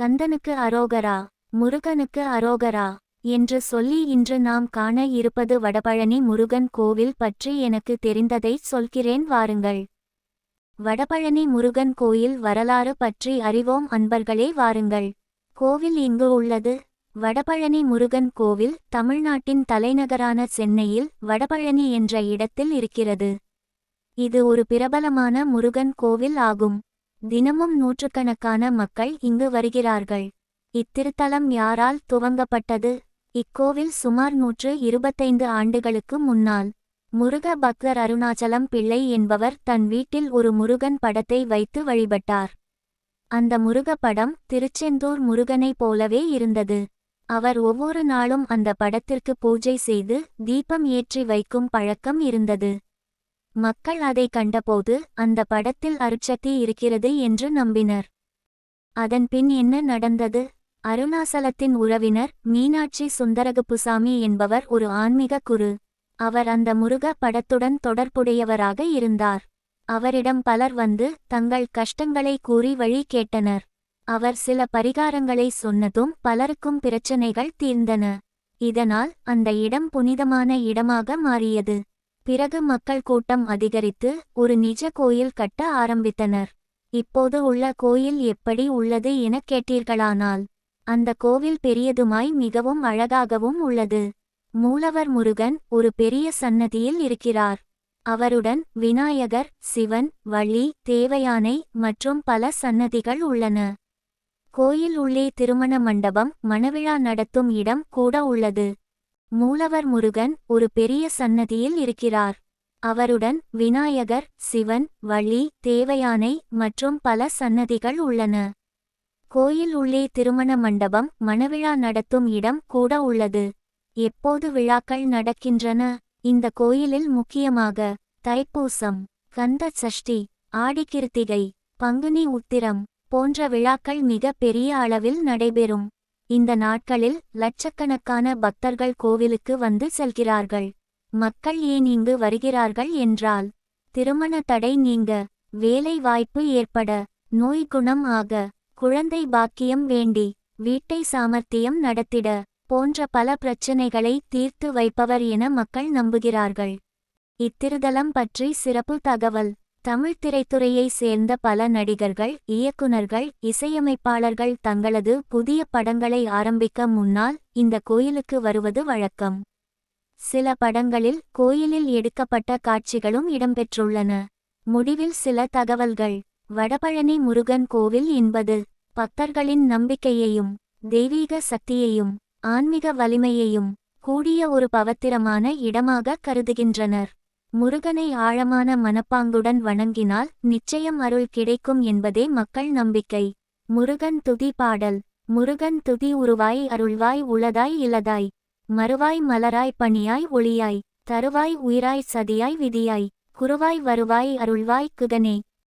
கந்தனுக்கு அரோகரா முருகனுக்கு அரோகரா என்று சொல்லி இன்று நாம் காண இருப்பது வடபழனி முருகன் கோவில் பற்றி எனக்கு தெரிந்ததை சொல்கிறேன் வாருங்கள். வடபழனி முருகன் கோயில் வரலாறு பற்றி அறிவோம் அன்பர்களே வாருங்கள். கோவில் இங்கு உள்ளது. வடபழனி முருகன் கோவில் தமிழ்நாட்டின் தலைநகரான சென்னையில் வடபழனி என்ற இடத்தில் இருக்கிறது. இது ஒரு பிரபலமான முருகன் கோவில் ஆகும். தினமும் நூற்றுக்கணக்கான மக்கள் இங்கு வருகிறார்கள். இத்திருத்தலம் யாரால் துவங்கப்பட்டது? இக்கோவில் சுமார் நூற்று இருபத்தைந்து ஆண்டுகளுக்கு முன்னால் முருக பக்தர் அருணாச்சலம் பிள்ளை என்பவர் தன் வீட்டில் ஒரு முருகன் படத்தை வைத்து வழிபட்டார். அந்த முருக படம் திருச்செந்தூர் முருகனைப் போலவே இருந்தது. அவர் ஒவ்வொரு நாளும் அந்த படத்திற்கு பூஜை செய்து தீபம் ஏற்றி வைக்கும் பழக்கம் இருந்தது. மக்கள் அதை கண்டபோது அந்த படத்தில் அருட்சக்தி இருக்கிறது என்று நம்பினர். அதன் பின் என்ன நடந்தது? அருணாசலத்தின் உறவினர் மீனாட்சி சுந்தரகுப்புசாமி என்பவர் ஒரு ஆன்மீக குரு. அவர் அந்த முருக படத்துடன் தொடர்புடையவராக இருந்தார். அவரிடம் பலர் வந்து தங்கள் கஷ்டங்களை கூறி வழி கேட்டனர். அவர் சில பரிகாரங்களை சொன்னதும் பலருக்கும் பிரச்சனைகள் தீர்ந்தன. இதனால் அந்த இடம் புனிதமான இடமாக மாறியது. பிறகு மக்கள் கூட்டம் அதிகரித்து ஒரு நிஜ கோயில் கட்ட ஆரம்பித்தனர். இப்போது உள்ள கோயில் எப்படி உள்ளது எனக் கேட்டீர்களானால் அந்த கோவில் பெரியதுமாய் மிகவும் அழகாகவும் உள்ளது. மூலவர் முருகன் ஒரு பெரிய சன்னதியில் இருக்கிறார். அவருடன் விநாயகர் சிவன் வள்ளி தேவயானை மற்றும் பல சன்னதிகள் உள்ளன. கோயில் உள்ளே திருமண மண்டபம் மணவிழா நடத்தும் இடம் கூட உள்ளது. மூலவர் முருகன் ஒரு பெரிய சன்னதியில் இருக்கிறார். அவருடன் விநாயகர் சிவன் வள்ளி தேவயானை மற்றும் பல சன்னதிகள் உள்ளன. கோயில் உள்ளே திருமண மண்டபம் மணவிழா நடத்தும் இடம் கூட உள்ளது. எப்போது விழாக்கள் நடக்கின்றன? இந்த கோயிலில் முக்கியமாக தைப்பூசம் கந்த சஷ்டி ஆடிக்கிருத்திகை பங்குனி உத்திரம் போன்ற விழாக்கள் மிக பெரிய அளவில் நடைபெறும். இந்த நாட்களில் லட்சக்கணக்கான பக்தர்கள் கோவிலுக்கு வந்து செல்கிறார்கள். மக்கள் ஏன் இங்கு வருகிறார்கள் என்றால் திருமண தடை நீங்க வேலை வாய்ப்பு ஏற்பட நோய் குணம் ஆக குழந்தை பாக்கியம் வேண்டி வீட்டை சாமர்த்தியம் நடத்திட போன்ற பல பிரச்சினைகளை தீர்த்து வைப்பவர் என மக்கள் நம்புகிறார்கள். இத்திருதலம் பற்றி சிறப்பு தகவல். தமிழ் திரைத்துறையை சேர்ந்த பல நடிகர்கள் இயக்குனர்கள் இசையமைப்பாளர்கள் தங்களது புதிய படங்களை ஆரம்பிக்க முன்னால் இந்த கோயிலுக்கு வருவது வழக்கம். சில படங்களில் கோயிலில் எடுக்கப்பட்ட காட்சிகளும் இடம்பெற்றுள்ளன. முடிவில் சில தகவல்கள். வடபழனி முருகன் கோவில் என்பது பக்தர்களின் நம்பிக்கையையும் தெய்வீக சக்தியையும் ஆன்மீக வலிமையையும் கூடிய ஒரு பவத்திரமான இடமாக கருதுகின்றனர். முருகனை ஆழமான மனப்பாங்குடன் வணங்கினால் நிச்சயம் அருள் கிடைக்கும் என்பதே மக்கள் நம்பிக்கை. முருகன் துதி பாடல். முருகன் துதி உருவாய் அருள்வாய் உளதாய் இலதாய் மறுவாய் மலராய் பணியாய் ஒளியாய். தருவாய் உயிராய் சதியாய் விதியாய். குருவாய் வருவாய் அருள்வாய் குதனே